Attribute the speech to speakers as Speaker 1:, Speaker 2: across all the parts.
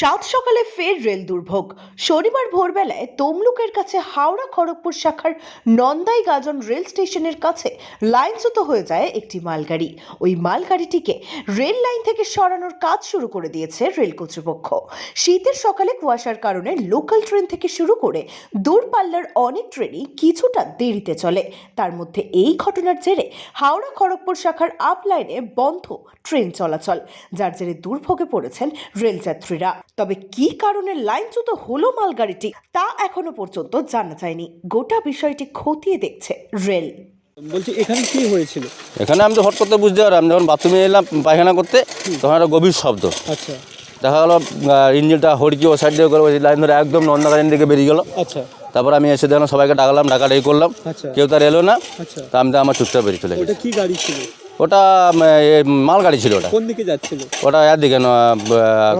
Speaker 1: সাত সকালে ফের রেল দুর্ভোগ। শনিবার ভোরবেলায় তমলুকের কাছে হাওড়া খড়গপুর শাখার নন্দাই গাজন রেল স্টেশনের কাছে লাইনচ্যুত হয়ে যায় একটি মালগাড়ি। ওই মালগাড়িটিকে রেল লাইন থেকে সরানোর কাজ শুরু করে দিয়েছে রেল কর্তৃপক্ষ। শীতের সকালে কুয়াশার কারণে লোকাল ট্রেন থেকে শুরু করে দূরপাল্লার অনেক ট্রেনই কিছুটা দেরিতে চলে। তার মধ্যে এই ঘটনার জেরে হাওড়া খড়গপুর শাখার আপ লাইনে বন্ধ ট্রেন চলাচল, যার জেরে দুর্ভোগে পড়েছেন রেলযাত্রীরা। তবে কি কারণে লাইনচ্যুত হলো মালগাড়িটি তা এখনও পর্যন্ত জানা যায়নি। গোটা বিষয়টি খতিয়ে দেখছে রেল।
Speaker 2: বলছি এখানে কি হয়েছিল?
Speaker 3: এখানে আমি তো হট করতে বুঝতে পারলাম যখন বাথরুমে এলাম পায়খানা করতে তখন একটা গভীর শব্দ।
Speaker 2: আচ্ছা।
Speaker 3: দেখা গেলো ইঞ্জিনটা হড়কি ও সাইড দিয়ে করে লাইন ধরে একদম নন্দাগাড়ির দিকে বেরিয়ে গেল।
Speaker 2: আচ্ছা।
Speaker 3: তারপর আমি এসে দেখলাম সবাইকে ডাকলাম ডাকাটা এই করলাম।
Speaker 2: আচ্ছা।
Speaker 3: কেউ তার এলো না।
Speaker 2: আচ্ছা।
Speaker 3: তা আমি তো আমার চুপচাপ বেরিয়ে চলে
Speaker 2: ওটা
Speaker 3: গেছি।
Speaker 2: কি গাড়ি ছিল?
Speaker 3: ওটা মালগাড়ি ছিল ওটা।
Speaker 2: কোন দিকে যাচ্ছিল?
Speaker 3: ওটা এর দিকে না,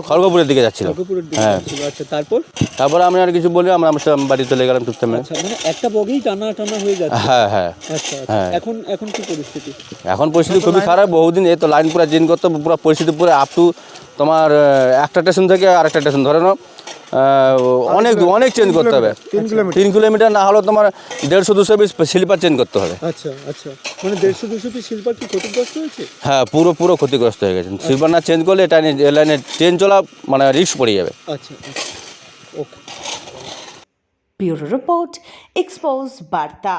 Speaker 3: খড়গপুরের দিকে যাচ্ছিল।
Speaker 2: খড়গপুরের দিকে
Speaker 3: হ্যাঁ।
Speaker 2: যাচ্ছিল। আচ্ছা তারপর?
Speaker 3: তারপরে আমি আর কিছু বলি আমরা আমার বাড়ি চলে গেলাম চুপচাপ
Speaker 2: আচ্ছা মানে একটা বগেই টানা টানা হয়ে যাচ্ছে।
Speaker 3: হ্যাঁ হ্যাঁ।
Speaker 2: আচ্ছা আচ্ছা।
Speaker 3: হ্যাঁ।
Speaker 2: এখন এখন কি পরিস্থিতি?
Speaker 3: এখন পরিস্থিতি খুবই খারাপ বহুদিন এই তো লাইন পুরো জিন করতো পুরো পরিস্থিতি পুরো আপ টু তোমার একটা স্টেশন থেকে আরেকটা স্টেশন ধরে নাও অনেক অনেক চেঞ্জ করতে হবে। তিন কিলোমিটার। না হলেও তোমার দেড়শো দুশো পিস স্লিপার চেঞ্জ করতে হবে।
Speaker 2: আচ্ছা আচ্ছা। মানে দেড়শো দুশো পিস শিল্পার কি ক্ষতিগ্রস্ত হয়েছে?
Speaker 3: হ্যাঁ পুরো পুরো ক্ষতিগ্রস্ত হয়ে গেছে। স্লিপার না চেঞ্জ করলে এটা লাইনে ট্রেন চলা মানে রিস্ক পড়ে যাবে।
Speaker 2: আচ্ছা আচ্ছা। ওকে
Speaker 1: ব্যুরো রিপোর্ট এক্সপোজ বার্তা